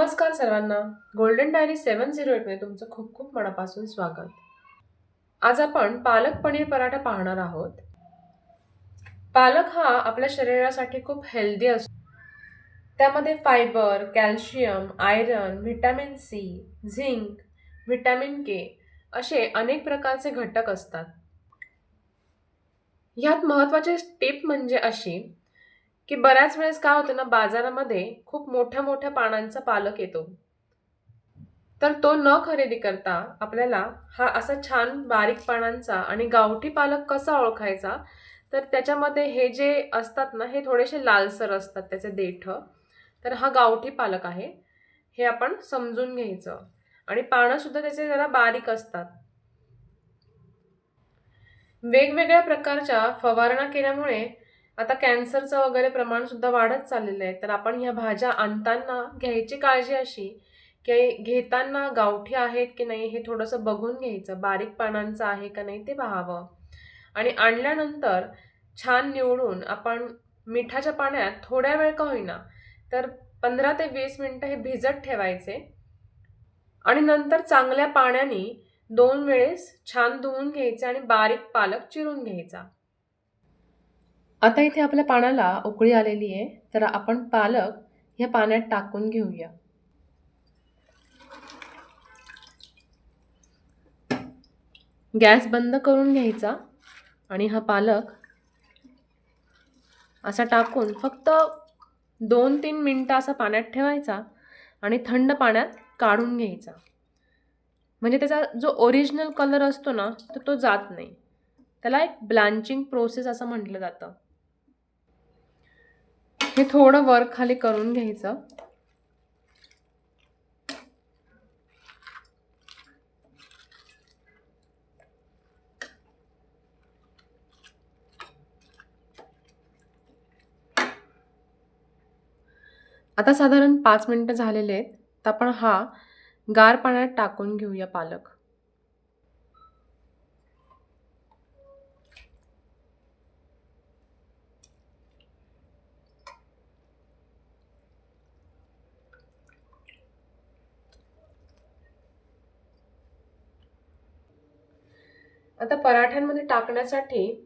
नमस्कार सर्वांना. Golden diary seven zero एटमध्ये तुमचं खूप खूप मनापासून स्वागत. आज आपण पालक पनीर पराठा पाहणार आहोत. पालक हा आपल्या शरीरासाठी खूप हेल्दी असतो. त्यामध्ये fibre calcium iron vitamin C zinc vitamin K असे अनेक प्रकारचे घटक असतात. ह्यात महत्त्वाची टिप म्हणजे अशी की बऱ्याच वेळेस काय होतं ना बाजारामध्ये खूप मोठ्या मोठ्या पानांचा पालक येतो. तर तो न खरेदी करता आपल्याला हा असा छान बारीक पानांचा आणि गावठी पालक कसा ओळखायचा तर त्याच्यामध्ये हे जे असतात ना हे थोडेसे लालसर असतात त्याचे देठ. तर हा गावठी पालक आहे. हे आपण समजून घ्यायचं. आणि पानंसुद्धा त्याचे जरा बारीक असतात. वेगवेगळ्या प्रकारच्या फवारणा केल्यामुळे आता कॅन्सरचं वगैरे प्रमाण सुद्धा वाढत चाललेलं आहे. तर आपण ह्या भाज्या आणताना घ्यायची काळजी अशी की घेताना गावठी आहेत की नाही हे थोडंसं बघून घ्यायचं. बारीक पानांचं आहे का नाही ते पाहावं. आणि आणल्यानंतर छान निवडून आपण मिठाच्या पाण्यात थोड्या वेळ का होईना तर पंधरा ते वीस मिनटं हे भिजत ठेवायचे. आणि नंतर चांगल्या पाण्याने दोन वेळेस छान धुवून घ्यायचे आणि बारीक पालक चिरून घ्यायचा. आता इथे आपल्या पाण्याला उकळी आलेली आहे तर आपण पालक ह्या पाण्यात टाकून घेऊया. गॅस बंद करून घ्यायचा आणि हा पालक असा टाकून फक्त दोन तीन मिनटं असा पाण्यात ठेवायचा आणि थंड पाण्यात काढून घ्यायचा. म्हणजे त्याचा जो ओरिजिनल कलर असतो ना तर तो जात नाही. त्याला एक ब्लांचिंग प्रोसेस असं म्हटलं जातं. हे थोडं वर खाली करून घ्यायचं. आता साधारण पाच मिनटं झालेले आहेत. तर आपण हा गार पाण्यात टाकून घेऊया पालक. आता पराठ्यांमध्ये टाकण्यासाठी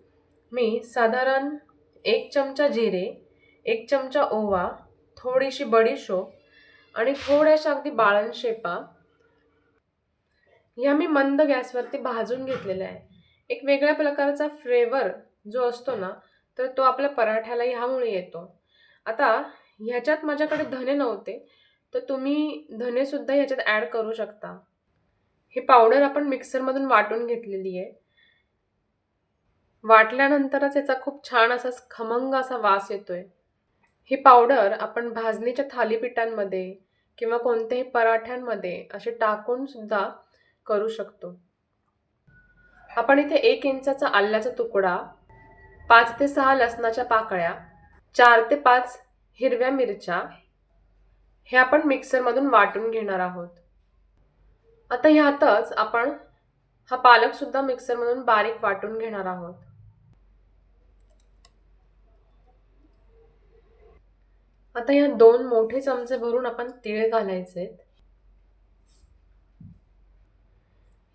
मी साधारण एक चमचा जिरे एक चमचा ओवा थोडीशी बडीशोप आणि थोड्याशा अगदी बाळण शेपा. ह्या मी मंद गॅसवरती भाजून घेतलेल्या आहे एक वेगळ्या प्रकारचा फ्लेवर जो असतो ना तर तो आपल्या पराठ्याला ह्यामुळे येतो. आता ह्याच्यात माझ्याकडे धने नव्हते तर तुम्ही धनेसुद्धा ह्याच्यात ॲड करू शकता. हे पावडर आपण मिक्सरमधून वाटून घेतलेली आहे. वाटल्यानंतरच याचा खूप छान असा खमंग असा वास येतोय. ही पावडर आपण भाजणीच्या थालीपीठांमध्ये किंवा कोणत्याही पराठ्यांमध्ये असे टाकून सुद्धा करू शकतो. आपण इथे एक इंचाचा आल्याचा तुकडा पाच ते सहा लसणाच्या पाकळ्या चार ते पाच हिरव्या मिरच्या हे आपण मिक्सरमधून वाटून घेणार आहोत. आता ह्यातच आपण हा पालकसुद्धा मिक्सरमधून बारीक वाटून घेणार आहोत. आता ह्या दोन मोठे चमचे भरून आपण तीळ घालायचे.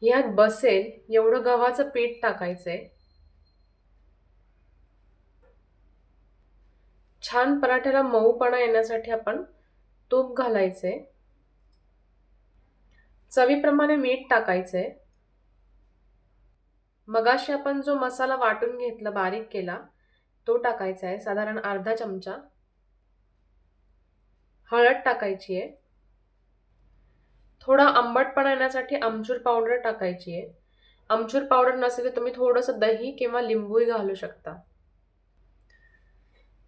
ह्यात बसेल एवढं गव्हाचं पीठ टाकायचंय छान पराठ्याला मऊपणा येण्यासाठी आपण तूप घालायचे. चवीप्रमाणे मीठ टाकायचंय मगाशी आपण जो मसाला वाटून घेतला बारीक केला तो टाकायचा आहे साधारण अर्धा चमचा. हळद टाकायची आहे. थोडा आंबटपणा येण्यासाठी आमचूर पावडर टाकायची आहे. आमचूर पावडर नसेल तर तुम्ही थोडंसं दही किंवा लिंबूही घालू शकता.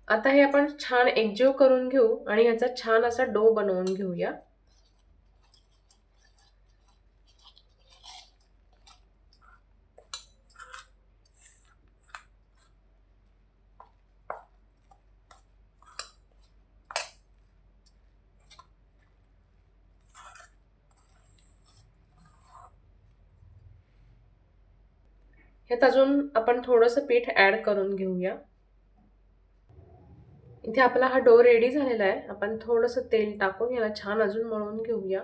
आता हे आपण छान एकजीव करून घेऊ आणि ह्याचा छान असा डो बनवून घेऊया. ह्यात अजून आपण थोडंसं पीठ ॲड करून घेऊया. इथे आपला हा डो रेडी झालेला आहे. आपण थोडंसं तेल टाकून याला छान अजून मळून घेऊया.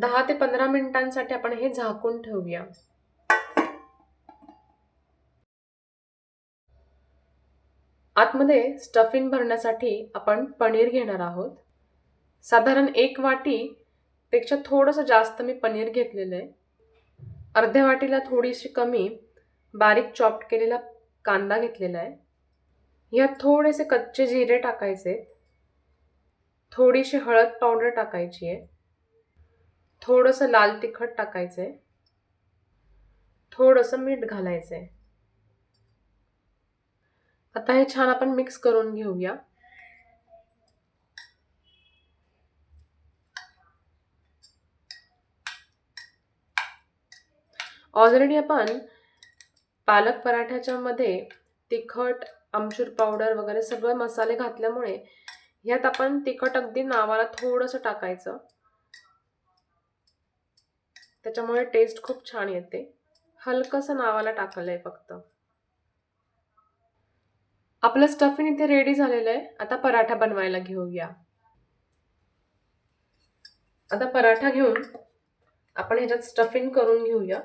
दहा ते पंधरा मिनिटांसाठी आपण हे झाकून ठेवूया. आतमध्ये स्टफिंग भरण्यासाठी आपण पनीर घेणार आहोत. साधारण एक वाटी पेक्षा थोडंसं जास्त मी पनीर घेतलेलं आहे. अर्ध्या वाटीला थोडीशी कमी बारीक चॉप्ट केलेला कांदा घेतलेला आहे. यात थोडेसे कच्चे जिरे टाकायचे. थोडीशी हळद पावडर टाकायची आहे. थोडंसं लाल तिखट टाकायचं आहे थोडंसं मीठ घालायचं आहे आता हे छान आपण मिक्स करून घेऊया. ऑलरेडी आपण पालक पराठ्याच्या मध्ये तिखट आमचूर पावडर वगैरे सगळे मसाले घातल्यामुळे ह्यात आपण तिखट अगदी नावाला थोडंसं टाकायचं. त्याच्यामुळे टेस्ट खूप छान येते. हलकंसं नावाला टाकलं आहे फक्त. आपलं स्टफिंग इथे रेडी झालेलं आहे. आता पराठा बनवायला घेऊया. आता पराठा घेऊन आपण ह्याच्यात स्टफिंग करून घेऊया.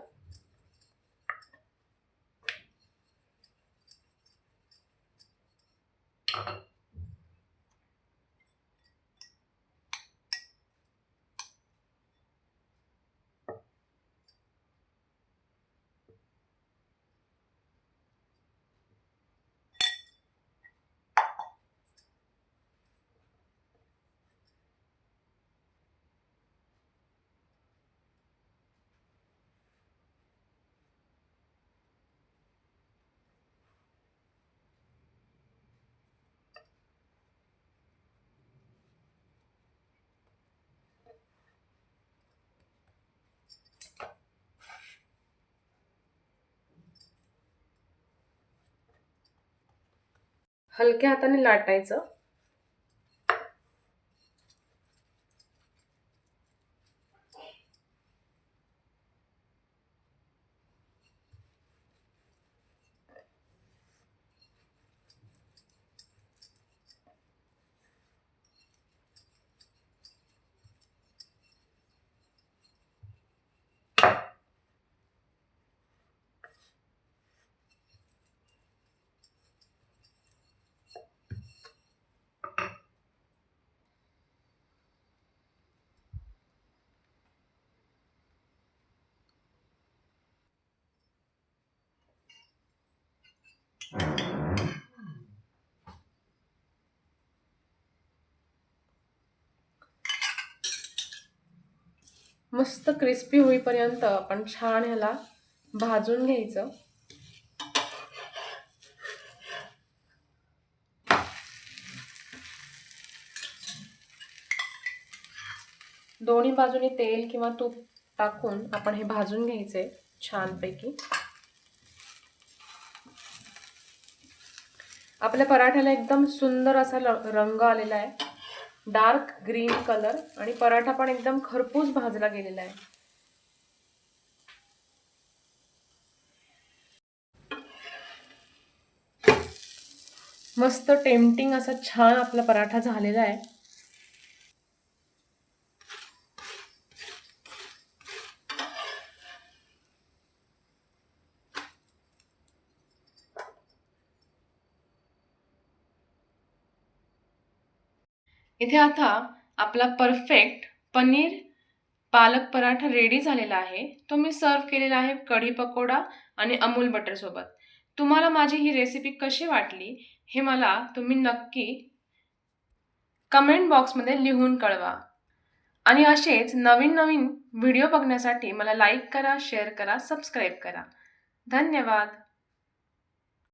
हलक्या हाताने लाटायचं. मस्त क्रिस्पी होईपर्यंत आपण छान ह्याला भाजून घ्यायचं. दोन्ही बाजूनी तेल किंवा तूप टाकून आपण हे भाजून घ्यायचे छानपैकी. आपल्या पराठ्याला एकदम सुंदर असा रंग आलेला आहे. डार्क ग्रीन कलर आणि पराठा पण एकदम खरपूस भाजला गेलेला आहे. मस्त टेम्पटिंग असा छान आपला पराठा झालेला आहे. इथे आता आपला परफेक्ट पनीर पालक पराठा रेडी झालेला आहे. तो मी सर्व केलेला आहे कढी पकोडा आणि अमूल बटरसोबत तुम्हाला माझी ही रेसिपी कशी वाटली हे मला तुम्ही नक्की कमेंट बॉक्समध्ये लिहून कळवा. आणि असेच नवीन नवीन व्हिडिओ बघण्यासाठी मला लाईक करा शेअर करा सबस्क्राईब करा. धन्यवाद.